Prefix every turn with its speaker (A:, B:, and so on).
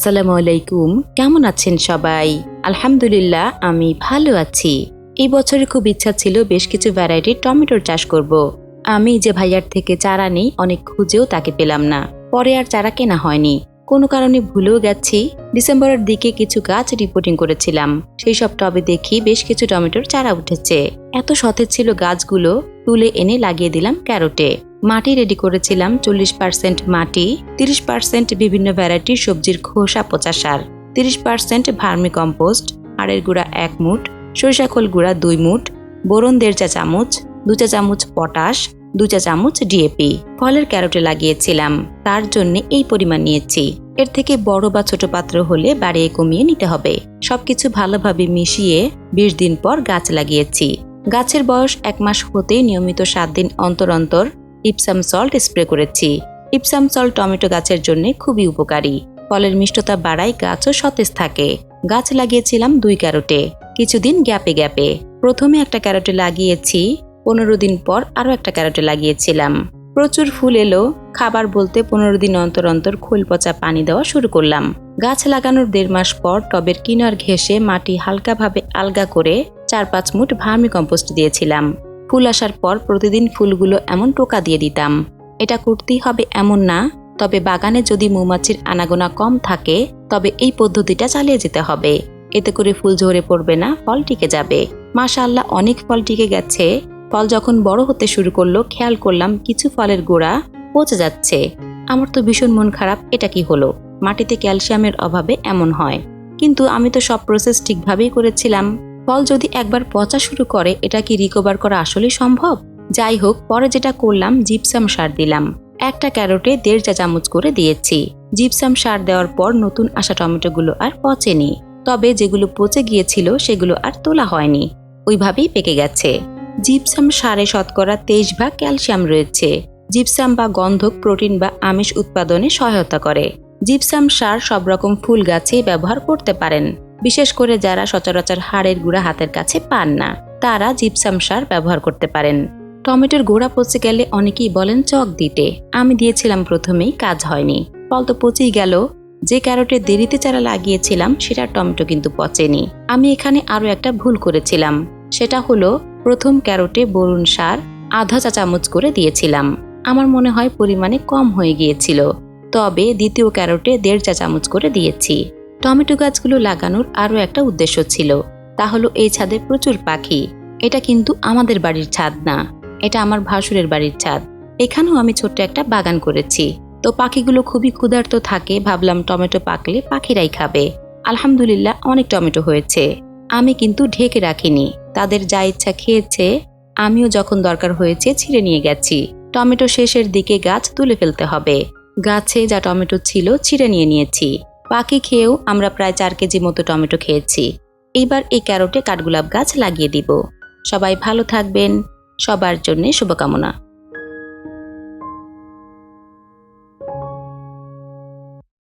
A: আসসালামু আলাইকুম। কেমন আছেন সবাই? আলহামদুলিল্লাহ, আমি ভালো আছি। এই বছরে খুব ইচ্ছা ছিল বেশ কিছু ভ্যারাইটির টমেটোর চাষ করব। আমি যে ভাইয়ার থেকে চারা নেই, অনেক খুঁজেও তাকে পেলাম না। পরে আর চারা কেনা হয়নি। কোনো কারণে ভুলেও গেছি। ডিসেম্বরের দিকে কিছু গাছ রিপোর্টিং করেছিলাম। সেই সব টবে দেখি বেশ কিছু টমেটোর চারা উঠেছে। এত সতেজ ছিল গাছগুলো, তুলে এনে লাগিয়ে দিলাম ক্যারোটে। মাটি রেডি করেছিলাম, চল্লিশ পার্সেন্ট মাটি, তিরিশ পার্সেন্ট বিভিন্ন ভ্যারাইটির সবজির খোসা, পচা সার, তিরিশ পার্সেন্ট ভার্মি কম্পোস্ট হাড়ের গুঁড়া এক মুঠ, সরিষা খোল গুঁড়া দুই মুঠ, বোরন দেড় চা চামচ, দু চা চামচ পটাশ, দু চা চামচ ডিএপি ফলের ক্যারোটে লাগিয়েছিলাম, তার জন্য এই পরিমাণ নিয়েছি। এর থেকে বড় বা ছোট পাত্র হলে বাড়িয়ে কমিয়ে নিতে হবে। সবকিছু ভালোভাবে মিশিয়ে বিশ দিন পর গাছ লাগিয়েছি। গাছের বয়স এক মাস হতেই নিয়মিত সাত দিন অন্তর অন্তর ইপসাম সল্ট স্প্রে করেছি। ইপসাম সল্ট টমেটো গাছের জন্য খুবই উপকারী। ফলের মিষ্টতা বাড়ায় গাছও সতেজ থাকে। গাছ লাগিয়েছিলাম দুই ক্যারোটে। কিছুদিন গ্যাপে গ্যাপে। প্রথমে একটা ক্যারোটে লাগিয়েছি, পনেরো দিন পর আরও একটা ক্যারোটে লাগিয়েছিলাম। প্রচুর ফুল এলো, খাবার বলতে পনেরো দিন অন্তর অন্তর খোল পচা পানি দেওয়া শুরু করলাম। গাছ লাগানোর দেড় মাস পর টবের কিনার ঘেঁষে মাটি হালকাভাবে আলগা করে চার পাঁচ মুঠ ভার্মি কম্পোস্ট দিয়েছিলাম। ফুল আসার পর প্রতিদিন ফুলগুলো এমন টোকা দিয়ে দিতাম। এটা করতেই হবে এমন না, তবে বাগানে যদি মৌমাছির আনাগোনা কম থাকে, তবে এই পদ্ধতিটা চালিয়ে যেতে হবে। এতে করে ফুল ঝরে পড়বে না, ফল টিকে যাবে। মাশাআল্লাহ, অনেক ফল টিকে গেছে। ফল যখন বড় হতে শুরু করল, খেয়াল করলাম কিছু ফলের গোড়া পচে যাচ্ছে। আমার তো ভীষণ মন খারাপ, এটা কি হলো? মাটিতে ক্যালসিয়ামের অভাবে এমন হয়। কিন্তু আমি তো সব প্রসেস ঠিকভাবেই করেছিলাম। ফল যদি একবার পচা শুরু করে, এটা কি রিকভার করা আসলেই সম্ভব? যাই হোক, পরে যেটা করলাম জিপসাম সার দিলাম। একটা ক্যারোটে দেড় চা চামচ করে দিয়েছি। জিপসাম সার দেওয়ার পর নতুন আসা টমেটোগুলো আর পচেনি। তবে যেগুলো পচে গিয়েছিল, সেগুলো আর তোলা হয়নি। ওইভাবেই পেকে গেছে। জিপসাম সারে শতকরা তেইশ ভাগ ক্যালসিয়াম রয়েছে। জিপসাম বা গন্ধক প্রোটিন বা আমিষ উৎপাদনে সহায়তা করে। জিপসাম সার সব রকম ফুল গাছেই ব্যবহার করতে পারেন। বিশেষ করে যারা সচরাচর হাড়ের গুঁড়া হাতের কাছে পান না, তারা জিপসাম সার ব্যবহার করতে পারেন। টমেটোর গোড়া পচে গেলে অনেকেই বলেন চক দিতে। আমি দিয়েছিলাম প্রথমেই, কাজ হয়নি। ফল তো পচেই গেল। যে ক্যারোটে দেরিতে চারা লাগিয়েছিলাম সেটা টমেটো কিন্তু পচেনি। আমি এখানে আরও একটা ভুল করেছিলাম। সেটা হলো, প্রথম ক্যারোটে বরুণ সার আধা চা চামচ করে দিয়েছিলাম। আমার মনে হয় পরিমাণে কম হয়ে গিয়েছিল। তবে দ্বিতীয় ক্যারোটে দেড় চা চামচ করে দিয়েছি। টমেটো গাছগুলো লাগানোর আরও একটা উদ্দেশ্য ছিল। তা হলো এই ছাদে প্রচুর পাখি। এটা কিন্তু আমাদের বাড়ির ছাদ না। এটা আমার ভাসুরের বাড়ির ছাদ। এখানেও আমি ছোট্ট একটা বাগান করেছি। তো পাখিগুলো খুবই ক্ষুধার্ত থাকে, ভাবলাম টমেটো পাকলে পাখিরাই খাবে। আলহামদুলিল্লাহ অনেক টমেটো হয়েছে। আমি কিন্তু ঢেকে রাখিনি। তাদের যা ইচ্ছা খেয়েছে, আমিও যখন দরকার হয়েছে ছিঁড়ে নিয়ে গেছি। টমেটো শেষের দিকে গাছ তুলে ফেলতে হবে। গাছে যা টমেটো ছিল ছিঁড়ে নিয়ে নিয়েছি। পাখি খেয়েও আমরা প্রায় চার কেজি মতো টমেটো খেয়েছি। এইবার এই ক্যারোটে কাঠগোলাপ গাছ লাগিয়ে দিব। সবাই ভালো থাকবেন। সবার জন্যে শুভকামনা।